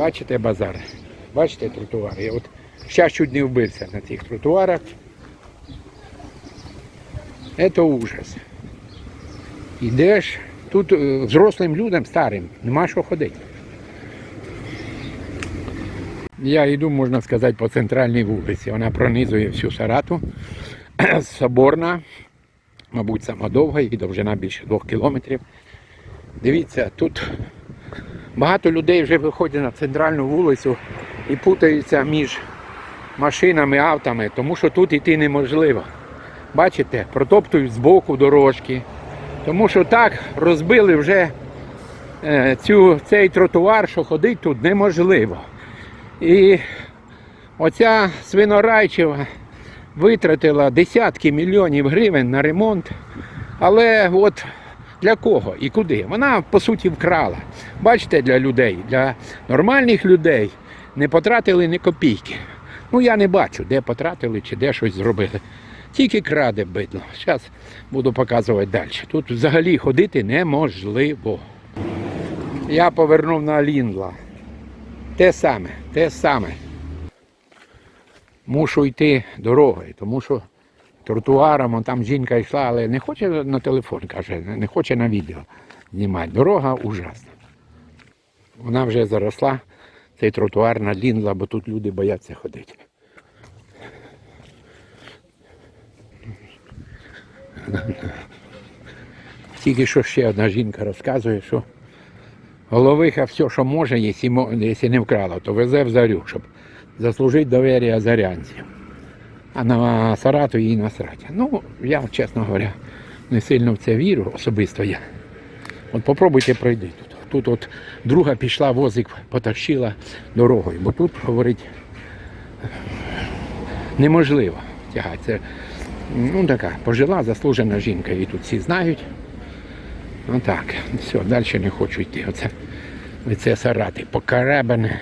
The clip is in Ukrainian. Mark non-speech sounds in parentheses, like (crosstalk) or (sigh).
Бачите базар? Бачите тротуари? Я от зараз чуть не вбився на цих тротуарах. Це ужас. Ідеш, тут е, взрослим людям, старим, нема що ходити. Я йду, можна сказати, по центральній вулиці. Вона пронизує всю Сарату. (clears throat) Соборна, мабуть, сама довга і довжина більше двох кілометрів. Дивіться, тут багато людей вже виходять на центральну вулицю і путаються між машинами, автами, тому що тут йти неможливо. Бачите, протоптують з боку дорожки. Тому що так розбили вже е, цю, цей тротуар, що ходити тут неможливо. І оця свинорайчева витратила десятки мільйонів гривень на ремонт. Але от для кого і куди? Вона по суті вкрала. Бачите, для людей, для нормальних людей не потратили ні копійки. Ну я не бачу, де потратили чи де щось зробили. Тільки краде бидло. Зараз буду показувати далі. Тут взагалі ходити неможливо. Я повернув на Ліндла. Те саме, те саме. Мушу йти дорогою, тому що тротуаром там жінка йшла, але не хоче на телефон, каже, не хоче на відео знімати. Дорога ужасна. Вона вже заросла, цей тротуар на Лінла, бо тут люди бояться ходити. Тільки що ще одна жінка розказує, що головиха все, що може, якщо не вкрала, то везе в зарю, щоб заслужити довір'я зарянців. А на Сарату їй насрать. Ну, я, чесно говоря, не сильно в це вірю, особисто я. От попробуйте пройти тут. Тут от друга пішла, возик потащила дорогою, бо тут, говорить, неможливо тягати. Це ну, така пожила, заслужена жінка, її тут всі знають. Ну так, все, далі не хочу йти. Оце лице Сарати, покаребане.